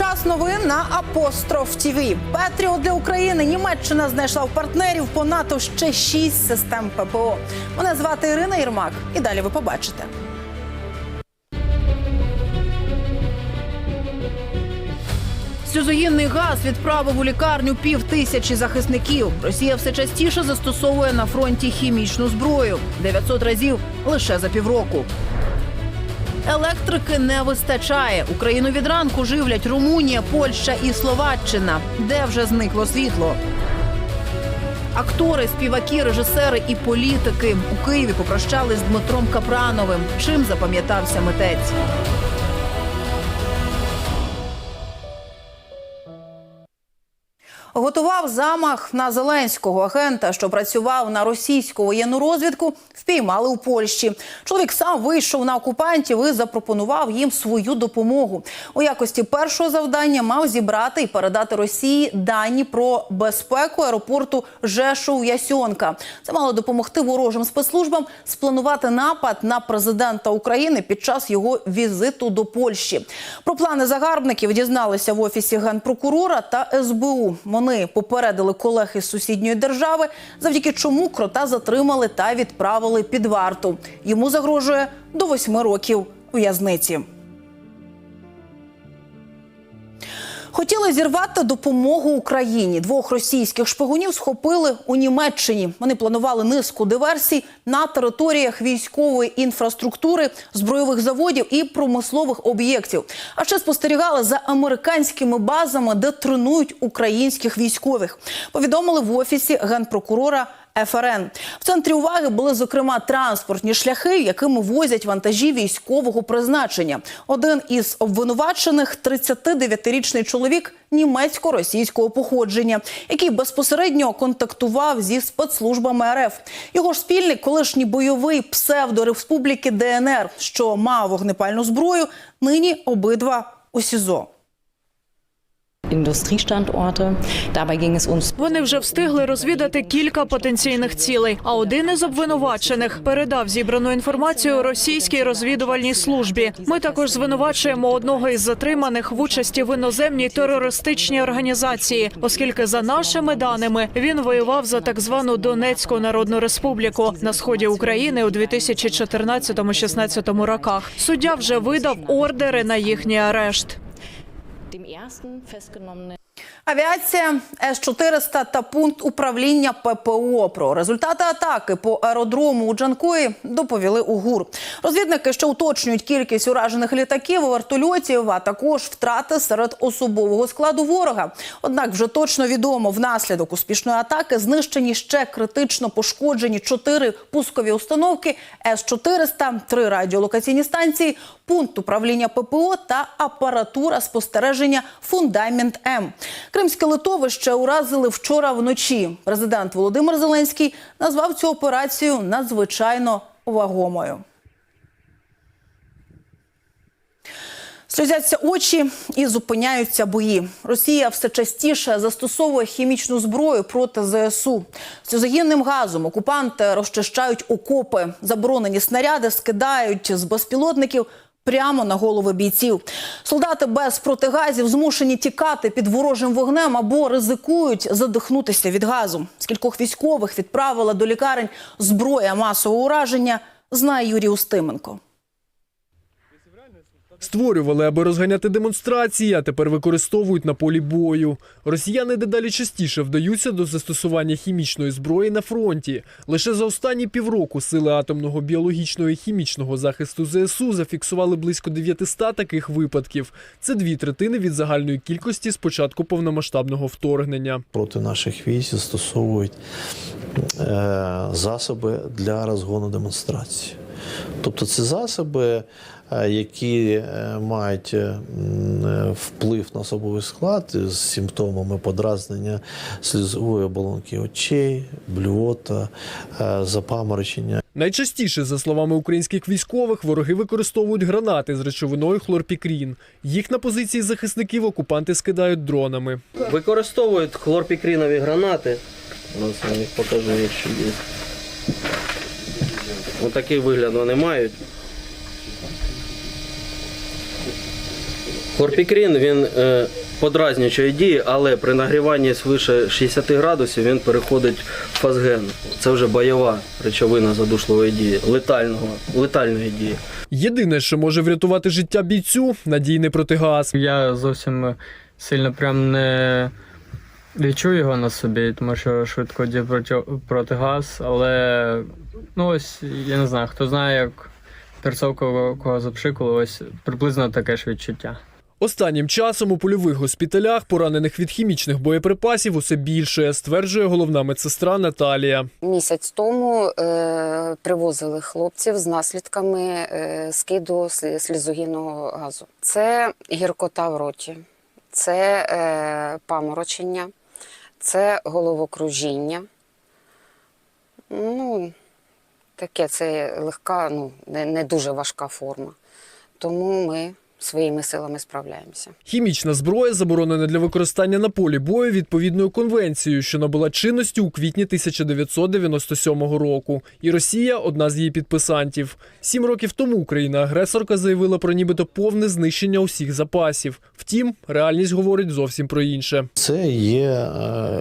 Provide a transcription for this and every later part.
Час новин на Апостроф ТІВІ. Петріот для України. Німеччина знайшла в партнерів по НАТО ще шість систем ППО. Мене звати Ірина Єрмак. І далі ви побачите. Сльозогінний газ відправив у лікарню пів тисячі захисників. Росія все частіше застосовує на фронті хімічну зброю 900 разів лише за півроку. Електрики не вистачає. Україну від ранку живлять Румунія, Польща і Словаччина, де вже зникло світло. Актори, співаки, режисери і політики у Києві попрощались з Дмитром Капрановим. Чим запам'ятався митець? Готував замах на зеленського агента, що працював на російську воєнну розвідку. Впіймали у Польщі. Чоловік сам вийшов на окупантів і запропонував їм свою допомогу. У якості першого завдання мав зібрати і передати Росії дані про безпеку аеропорту Жешов Ясьонка. Це мало допомогти ворожим спецслужбам спланувати напад на президента України під час його візиту до Польщі. Про плани загарбників дізналися в офісі генпрокурора та СБУ. Вони попередили колег із сусідньої держави, завдяки чому крота затримали та відправили під варту. Йому загрожує до восьми років в'язниці. Хотіли зірвати допомогу Україні. Двох російських шпигунів схопили у Німеччині. Вони планували низку диверсій на територіях військової інфраструктури, збройових заводів і промислових об'єктів. А ще спостерігали за американськими базами, де тренують українських військових. Повідомили в офісі генпрокурора. ФРН в центрі уваги були зокрема транспортні шляхи, якими возять вантажі військового призначення. Один із обвинувачених – 39-річний чоловік німецько-російського походження, який безпосередньо контактував зі спецслужбами РФ. Його ж спільник, колишній бойовий псевдореспубліки ДНР, що мав вогнепальну зброю, нині обидва у СІЗО. Вони вже встигли розвідати кілька потенційних цілей. А один із обвинувачених передав зібрану інформацію російській розвідувальній службі. Ми також звинувачуємо одного із затриманих в участі в іноземній терористичній організації, оскільки за нашими даними він воював за так звану Донецьку Народну Республіку на сході України у 2014-16 роках. Суддя вже видав ордери на їхній арешт. Dem ersten festgenommenen Авіація С-400 та пункт управління ППО. Про результати атаки по аеродрому у Джанкої доповіли у ГУР. Розвідники ще уточнюють кількість уражених літаків вертольотів, а також втрати серед особового складу ворога. Однак вже точно відомо, внаслідок успішної атаки знищені ще критично пошкоджені чотири пускові установки С-400, три радіолокаційні станції, пункт управління ППО та апаратура спостереження «Фундамент М». Кримське литовище уразили вчора вночі. Президент Володимир Зеленський назвав цю операцію надзвичайно вагомою. Сльозяться очі і зупиняються бої. Росія все частіше застосовує хімічну зброю проти ЗСУ. Сльозогінним газом окупанти розчищають окопи. Заборонені снаряди скидають з безпілотників прямо на голови бійців. Солдати без протигазів змушені тікати під ворожим вогнем або ризикують задихнутися від газу. Скількох військових відправила до лікарень зброя масового ураження, знає Юрій Устименко. Створювали, аби розганяти демонстрації, а тепер використовують на полі бою. Росіяни дедалі частіше вдаються до застосування хімічної зброї на фронті. Лише за останні півроку сили атомного, біологічного і хімічного захисту ЗСУ зафіксували близько 900 таких випадків. Це дві третини від загальної кількості з початку повномасштабного вторгнення. проти наших військ застосовують е, засоби для розгону демонстрації. Тобто це засоби, е, які е, мають е, вплив на особовий склад з симптомами подразнення слізової оболонки очей, блювота, запаморочення. Найчастіше, за словами українських військових, вороги використовують гранати з речовиною хлорпікрін. Їх на позиції захисників окупанти скидають дронами. Використовують хлорпікрінові гранати. Ось я їх покажу, якщо є. Отакий вигляд вони мають. Хлорпікрин він е, подразнюючої дії, але при нагріванні свише 60 градусів він переходить в фазген. Це вже бойова речовина задушливої дії, летального, летальної дії. Єдине, що може врятувати життя бійцю надійний протигаз. Я зовсім сильно прям не відчую його на собі, тому що швидко діє проти, протигаз, але ну ось я не знаю, хто знає, як перцовка кого запшикало, ось приблизно таке ж відчуття. Останнім часом у польових госпіталях поранених від хімічних боєприпасів усе більше, стверджує головна медсестра Наталія. Місяць тому е, привозили хлопців з наслідками е, скиду слі- слізогінного газу. Це гіркота в роті, це е, паморочення, це головокружіння. Ну, таке це легка, ну, не, не дуже важка форма. Тому ми своїми силами справляємося. Хімічна зброя заборонена для використання на полі бою відповідною конвенцією, що набула чинності у квітні 1997 року. І Росія одна з її підписантів. Сім років тому Україна-агресорка заявила про нібито повне знищення усіх запасів. Втім, реальність говорить зовсім про інше. Це є е,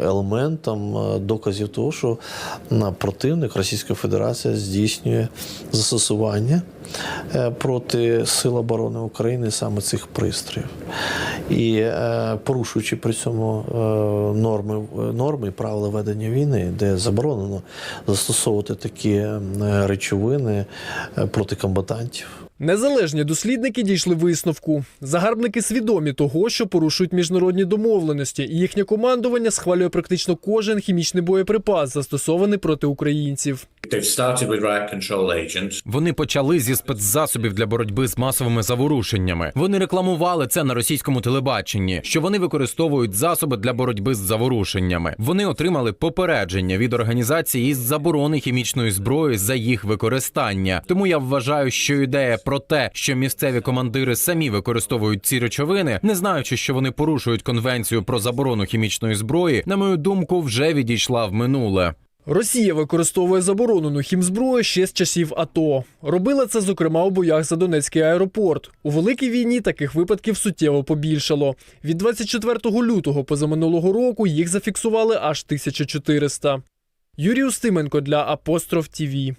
елементом е, доказів того, що на противник Російська Федерація здійснює застосування проти Сил оборони України саме цих пристроїв. І е, порушуючи при цьому е, норми, норми правила ведення війни, де заборонено застосовувати такі е, речовини е, проти комбатантів. Незалежні дослідники дійшли висновку. Загарбники свідомі того, що порушують міжнародні домовленості, і їхнє командування схвалює практично кожен хімічний боєприпас, застосований проти українців. Вони почали зі спецзасобів для боротьби з масовими заворушеннями. Вони рекламували це на російському телебаченні, що вони використовують засоби для боротьби з заворушеннями. Вони отримали попередження від організації із заборони хімічної зброї за їх використання. Тому я вважаю, що ідея про те, що місцеві командири самі використовують ці речовини, не знаючи, що вони порушують конвенцію про заборону хімічної зброї, на мою думку, вже відійшла в минуле. Росія використовує заборонену хімзброю ще з часів АТО. Робила це, зокрема, у боях за Донецький аеропорт. У великій війні таких випадків суттєво побільшало. Від 24 лютого позаминулого року їх зафіксували аж 1400. Юрій Устименко для Апостроф ТІВІ.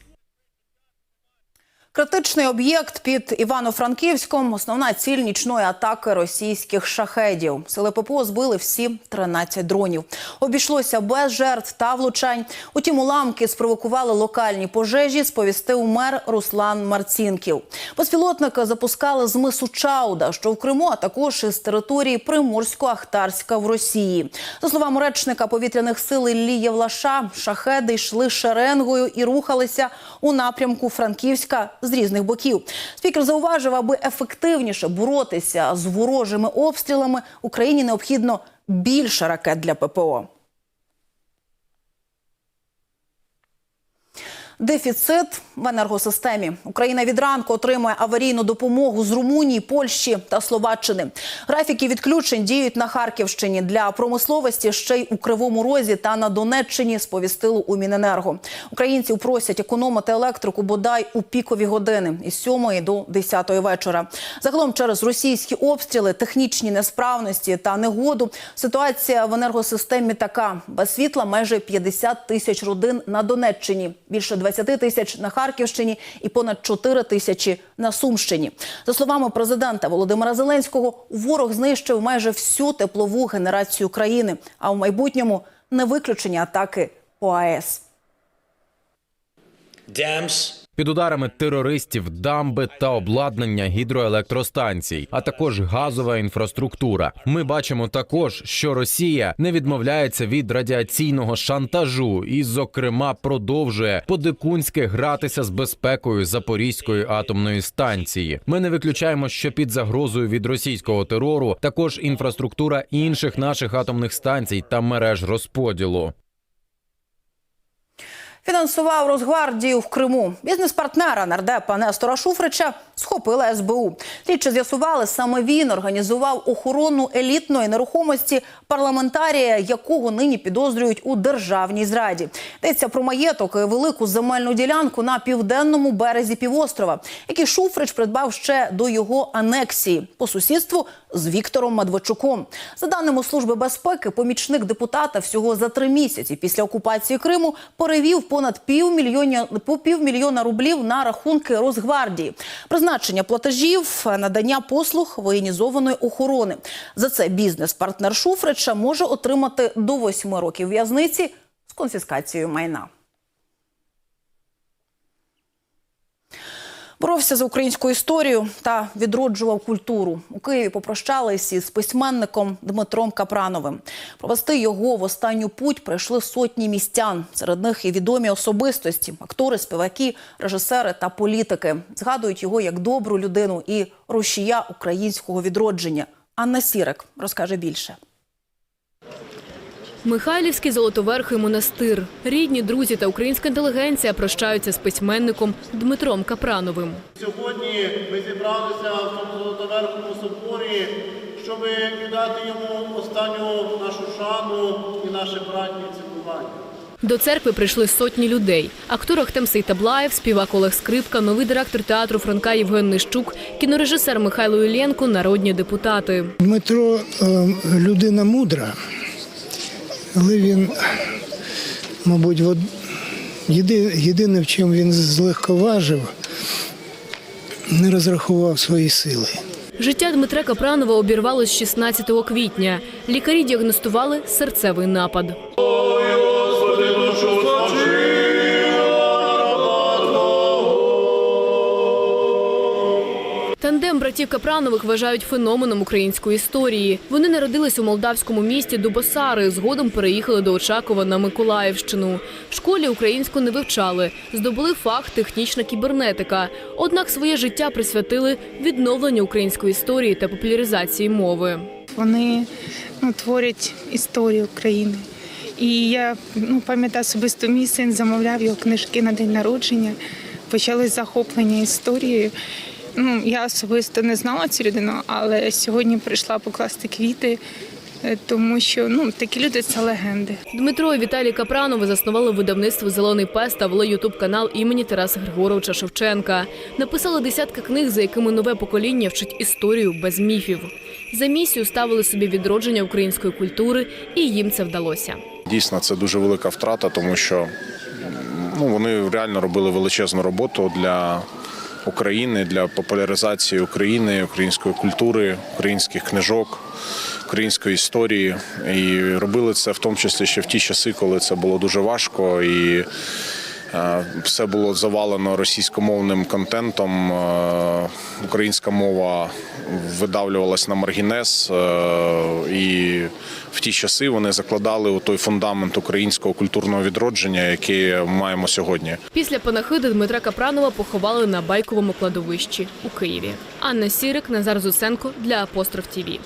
Критичний об'єкт під Івано-Франківськом – основна ціль нічної атаки російських шахедів. Сили ППО збили всі 13 дронів. Обійшлося без жертв та влучань. Утім, уламки спровокували локальні пожежі, сповістив мер Руслан Марцінків. Безпілотники запускали з мису Чауда, що в Криму, а також із території Приморсько-Ахтарська в Росії. За словами речника повітряних сил Іллі Євлаша, шахеди йшли шеренгою і рухалися у напрямку Франківська з різних боків. Спікер зауважив, аби ефективніше боротися з ворожими обстрілами, Україні необхідно більше ракет для ППО. Дефіцит в енергосистемі. Україна від ранку отримує аварійну допомогу з Румунії, Польщі та Словаччини. Графіки відключень діють на Харківщині для промисловості ще й у Кривому Розі та на Донеччині. Сповістили у Міненерго. Українців просять економити електрику бодай у пікові години із 7 до 10 вечора. Загалом через російські обстріли, технічні несправності та негоду ситуація в енергосистемі така: без світла майже 50 тисяч родин на Донеччині, більше 20 тисяч на Харківщині і понад 4 тисячі на Сумщині. За словами президента Володимира Зеленського, ворог знищив майже всю теплову генерацію країни, а в майбутньому не виключення атаки по АЕС. Dams Під ударами терористів дамби та обладнання гідроелектростанцій, а також газова інфраструктура. Ми бачимо також, що Росія не відмовляється від радіаційного шантажу і, зокрема, продовжує подикунськи гратися з безпекою Запорізької атомної станції. Ми не виключаємо, що під загрозою від російського терору також інфраструктура інших наших атомних станцій та мереж розподілу. Фінансував Росгвардію в Криму. Бізнес-партнера нардепа Нестора Шуфрича схопила СБУ. Слідчі з'ясували, саме він організував охорону елітної нерухомості парламентарія, якого нині підозрюють у державній зраді. Йдеться про маєток і велику земельну ділянку на південному березі півострова, який Шуфрич придбав ще до його анексії по сусідству з Віктором Медведчуком. За даними служби безпеки, помічник депутата всього за три місяці після окупації Криму перевів понад півмільйона півмільйона рублів на рахунки Росгвардії. Призначення платежів, надання послуг воєнізованої охорони. За це бізнес-партнер Шуфрича може отримати до восьми років в'язниці з конфіскацією майна. Боровся за українську історію та відроджував культуру. У Києві попрощались із письменником Дмитром Капрановим. Провести його в останню путь прийшли сотні містян. Серед них і відомі особистості, актори, співаки, режисери та політики. Згадують його як добру людину і рушія українського відродження. Анна Сірик розкаже більше. Михайлівський золотоверхий монастир. Рідні, друзі та українська інтелігенція прощаються з письменником Дмитром Капрановим. Сьогодні ми зібралися в цьому Золотоверхому соборі, щоб віддати йому останню нашу шану і наше братнє цілування. До церкви прийшли сотні людей. Актор Ахтем Сейтаблаєв, співак Олег Скрипка, новий директор театру Франка Євген Нищук, кінорежисер Михайло Іллєнко, народні депутати. Дмитро е, людина мудра, але він, мабуть, от єди- єдине, в чому він злегковажив, не розрахував свої сили. Життя Дмитра Капранова обірвалось 16 квітня. Лікарі діагностували серцевий напад. Братів Капранових вважають феноменом української історії. Вони народились у молдавському місті Дубосари. Згодом переїхали до Очакова на Миколаївщину. В школі українську не вивчали, здобули фах технічна кібернетика. Однак своє життя присвятили відновленню української історії та популяризації мови. Вони ну, творять історію України. І я ну, пам'ятаю особисто мій син замовляв його книжки на день народження. Почалось захоплення історією. Ну, я особисто не знала цю людину, але сьогодні прийшла покласти квіти, е, тому що ну, такі люди це легенди. Дмитро і Віталій Капранови заснували видавництво Зелений пес та вели ютуб канал імені Тараса Григоровича Шевченка. Написали десятки книг, за якими нове покоління вчить історію без міфів. За місію ставили собі відродження української культури, і їм це вдалося. Дійсно, це дуже велика втрата, тому що ну, вони реально робили величезну роботу для України, для популяризації України, української культури, українських книжок, української історії. І робили це в тому числі ще в ті часи, коли це було дуже важко і. е, Все було завалено російськомовним контентом. е, Українська мова видавлювалась на маргінез, е, і в ті часи вони закладали у той фундамент українського культурного відродження, який маємо сьогодні. Після панахиди Дмитра Капранова поховали на байковому кладовищі у Києві. Анна Сірик, Назар Зусенко для Апостроф ТІВІ.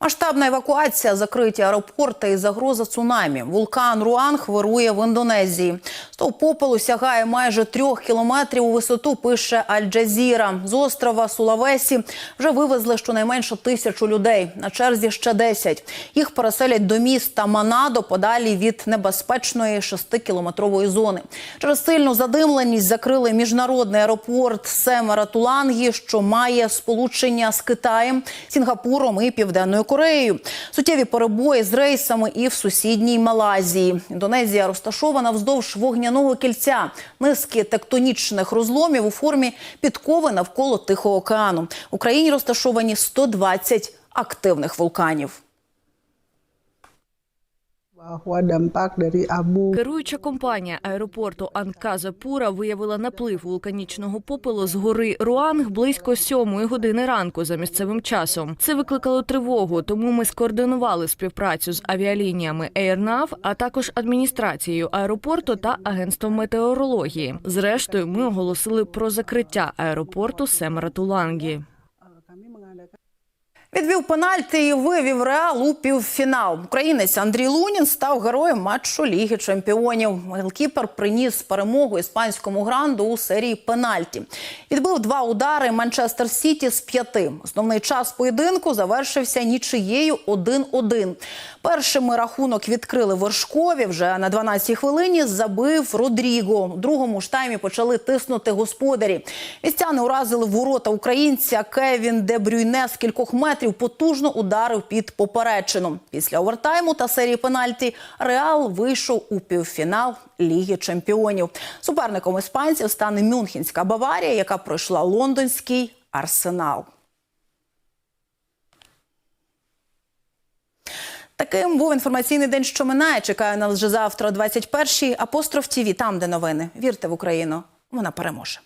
Масштабна евакуація, закриті аеропорти і загроза цунамі. Вулкан Руанг вирує в Індонезії. Стовп попелу сягає майже трьох кілометрів у висоту. Пише Аль-Джазіра. З острова Сулавесі вже вивезли щонайменше тисячу людей. На черзі ще 10. Їх переселять до міста Манадо подалі від небезпечної шестикілометрової зони. Через сильну задимленість закрили міжнародний аеропорт Семера Тулангі, що має сполучення з Китаєм, Сінгапуром і Південною Кореєю. Суттєві перебої з рейсами і в сусідній Малайзії. Індонезія розташована вздовж вогняного кільця, низки тектонічних розломів у формі підкови навколо Тихого океану. В Україні розташовані 120 активних вулканів. Керуюча компанія аеропорту Анказапура виявила наплив вулканічного попелу з гори Руанг близько сьомої години ранку за місцевим часом. Це викликало тривогу, тому ми скоординували співпрацю з авіалініями AirNav, а також адміністрацією аеропорту та агентством метеорології. Зрештою, ми оголосили про закриття аеропорту Семератулангі. Відвів пенальти і вивів Реал у півфінал. Українець Андрій Лунін став героєм матчу Ліги Чемпіонів. Голкіпер приніс перемогу іспанському гранду у серії пенальті. Відбив два удари Манчестер Сіті з п'яти. Основний час поєдинку завершився нічиєю 1-1. Першими рахунок відкрили вершкові. Вже на 12-й хвилині забив Родріго. У другому ж таймі почали тиснути господарі. Містяни уразили ворота українця Кевін Де Брюйне з кількох метрів потужно ударив під поперечину. Після овертайму та серії пенальті Реал вийшов у півфінал Ліги Чемпіонів. Суперником іспанців стане Мюнхенська Баварія, яка пройшла лондонський Арсенал. Таким був інформаційний день, що минає. Чекаю нас вже завтра, о 21-й. Апостроф ТІВІ, там, де новини. Вірте в Україну. Вона переможе.